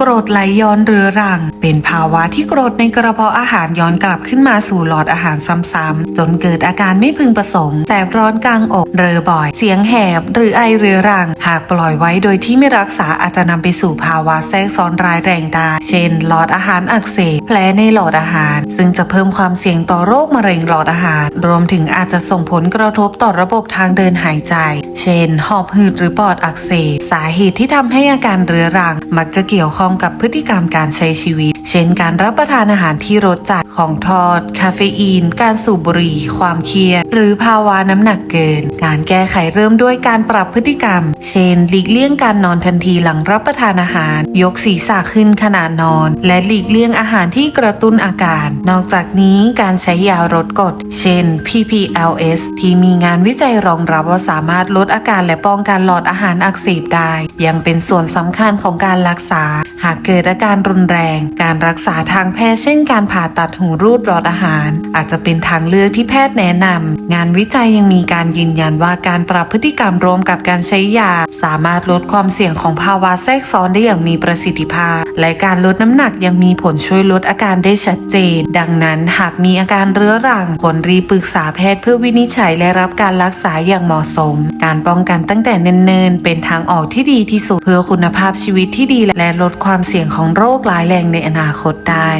กรดไหลย้อนเรื้อรัง เป็นภาวะที่กรดในกระเพาะอาหารย้อนกลับขึ้นมาสู่หลอดอาหารซ้ำๆจนเกิดอาการไม่พึงประสงค์แสบร้อนกลางอกเรอบ่อย เสียงแหบ หรือไอเรื้อรัง หากปล่อยไว้โดยที่ไม่รักษาอาจจะนำไปสู่ภาวะแทรกซ้อนร้ายแรงได้ เช่น หลอดอาหารอักเสบ แผลในหลอดอาหาร ซึ่งจะเพิ่มความเสี่ยงต่อโรคมะเร็งหลอดอาหาร รวมถึงอาจจะส่งผลกระทบต่อระบบทางเดินหายใจ เช่น หอบหืดหรือปอดอักเสบ สาเหตุที่ทำให้อาการเรื้อรัง มักจะเกี่ยวข้องกับพฤติกรรมการใช้ชีวิต เช่น การรับประทานอาหารที่รสจัด ของทอด คาเฟอีน การสูบบุหรี่ ความเครียด หรือภาวะน้ำหนักเกิน การแก้ไขเริ่มด้วยการปรับพฤติกรรม เช่น หลีกเลี่ยงการนอนทันทีหลังรับประทานอาหาร ยกศีรษะขึ้นขณะนอน และหลีกเลี่ยงอาหารที่กระตุ้นอาการ นอกจากนี้การใช้ยาลดกรดเช่น PPLS ที่มีงานวิจัยรองรับว่าสามารถลดอาการและป้องกันหลอดอาหารอักเสบได้ ยังเป็นส่วนสำคัญของการรักษา หากเกิดอาการรุนแรง การรักษาทางแพทย์เช่น การผ่าตัดหูรูดหลอดอาหาร อาจจะเป็นทางเลือกที่แพทย์แนะนำ งานวิจัยยังมีการยืนยันว่าการปรับพฤติกรรมรวมกับการใช้ยา สามารถลดความเสี่ยงของภาวะแทรกซ้อนได้อย่างมีประสิทธิภาพ และการลดน้ำหนักยังมีผลช่วยลดอาการได้ชัดเจน ดังนั้นหากมีอาการเรื้อรังควรรีบปรึกษาแพทย์เพื่อวินิจฉัยและรับการรักษาอย่างเหมาะสม การป้องกันตั้งแต่เนิ่นๆเป็นทางออกที่ดีที่สุดเพื่อคุณภาพชีวิตที่ดีและลดความเสี่ยงของโรคร้ายแรงในอนาคตได้